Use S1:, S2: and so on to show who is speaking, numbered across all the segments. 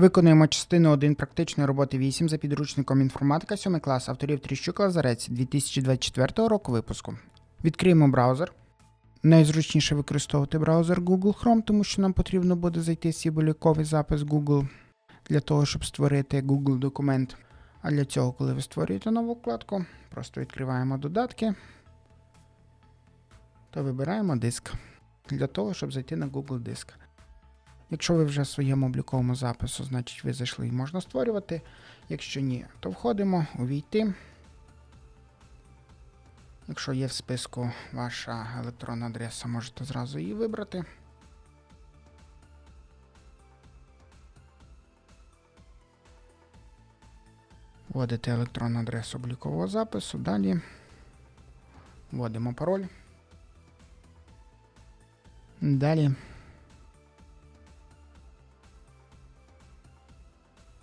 S1: Виконуємо частину 1 практичної роботи 8 за підручником інформатика 7 клас авторів Тріщук Лазарець 2024 року випуску. Відкриємо браузер. Найзручніше використовувати браузер Google Chrome, тому що нам потрібно буде зайти в свій запис Google для того, щоб створити Google документ. А для цього, коли ви створюєте нову вкладку, просто відкриваємо додатки та вибираємо диск для того, щоб зайти на Google диск. Якщо ви вже в своєму обліковому запису, значить ви зайшли і можна створювати. Якщо ні, то входимо, увійти. Якщо є в списку ваша електронна адреса, можете зразу її вибрати. Вводите електронну адресу облікового запису. Далі вводимо пароль. Далі.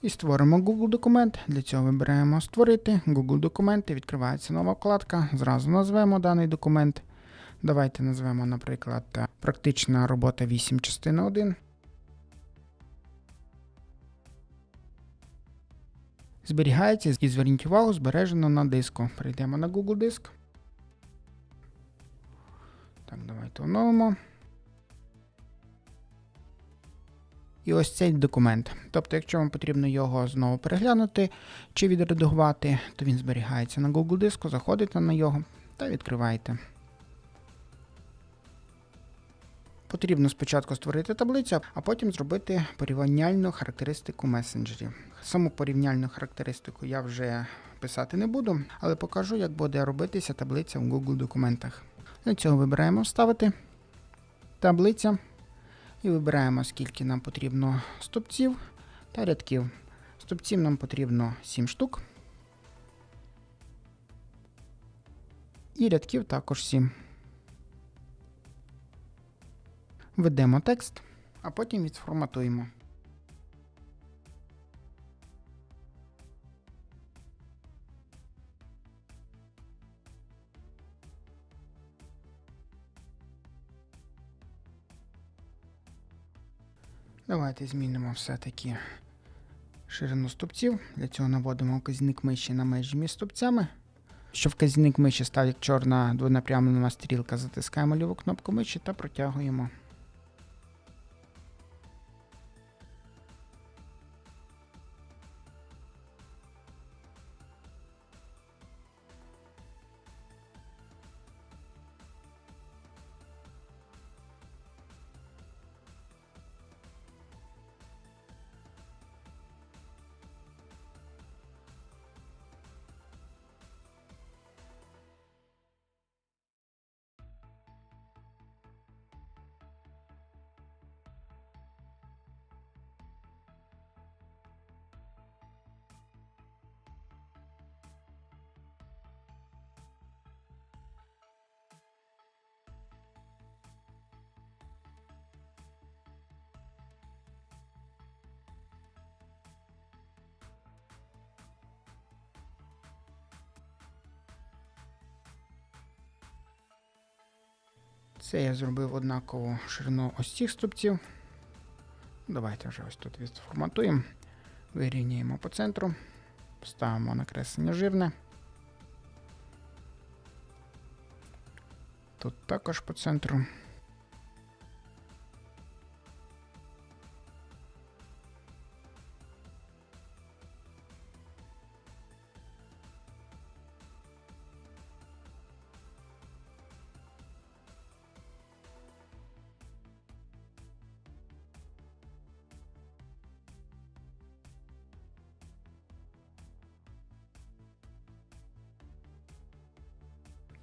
S1: І створимо Google документ. Для цього вибираємо Створити Google документи. Відкривається нова вкладка. Зразу назвемо даний документ. Давайте назвемо, наприклад, практична робота 8 частина 1. Зберігається і зверніть увагу, збережено на диску. Перейдемо на Google диск. Так, давайте оновимо. І ось цей документ. Тобто, якщо вам потрібно його знову переглянути чи відредагувати, то він зберігається на Google диску, заходите на нього та відкриваєте. Потрібно спочатку створити таблицю, а потім зробити порівняльну характеристику месенджерів. Саму порівняльну характеристику я вже писати не буду, але покажу, як буде робитися таблиця в Google документах. Для цього вибираємо Вставити, таблиця. І вибираємо, скільки нам потрібно стопців та рядків. Стопців нам потрібно 7 штук. І рядків також 7. Введемо текст, а потім відформатуємо. Давайте змінимо все-таки ширину стопців. Для цього наводимо вказівник миші на межі між стопцями. Щоб вказівник миші став як чорна двонапрямлена стрілка, затискаємо ліву кнопку миші та протягуємо. Це я зробив однакову ширину ось цих стопців. Давайте вже ось тут відформатуємо. Вирівнюємо по центру. Ставимо накреслення жирне. Тут також по центру.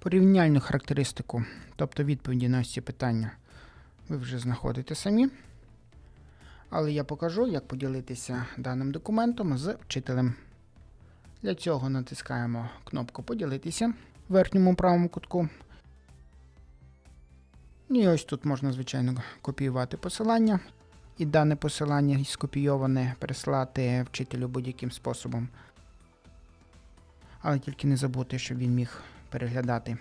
S1: Порівняльну характеристику, тобто відповіді на ось ці питання, ви вже знаходите самі. Але я покажу, як поділитися даним документом з вчителем. Для цього натискаємо кнопку Поділитися в верхньому правому кутку. І ось тут можна, звичайно, копіювати посилання. І дане посилання скопійоване переслати вчителю будь-яким способом. Але тільки не забути, щоб він міг переглядати.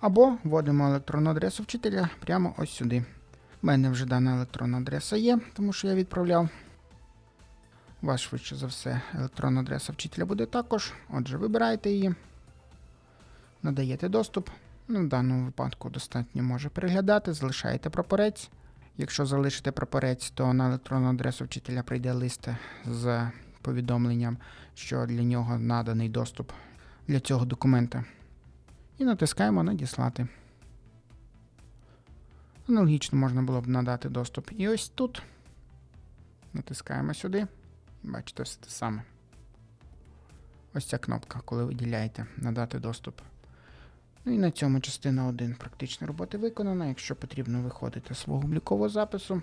S1: Або вводимо електронну адресу вчителя прямо ось сюди. У мене вже дана електронна адреса є, тому що я відправляв. У швидше за все електронна адреса вчителя буде також. Отже, вибираєте її, надаєте доступ. Ну, в даному випадку достатньо може переглядати, залишаєте прапорець. Якщо залишите прапорець, то на електронну адресу вчителя прийде лист з повідомленням, що для нього наданий доступ для цього документа. І натискаємо Надіслати. Аналогічно можна було б надати доступ. І ось тут натискаємо сюди. Бачите, все те саме. Ось ця кнопка, коли виділяєте надати доступ. Ну і на цьому частина 1 практичної роботи виконана. Якщо потрібно виходити з свого облікового запису.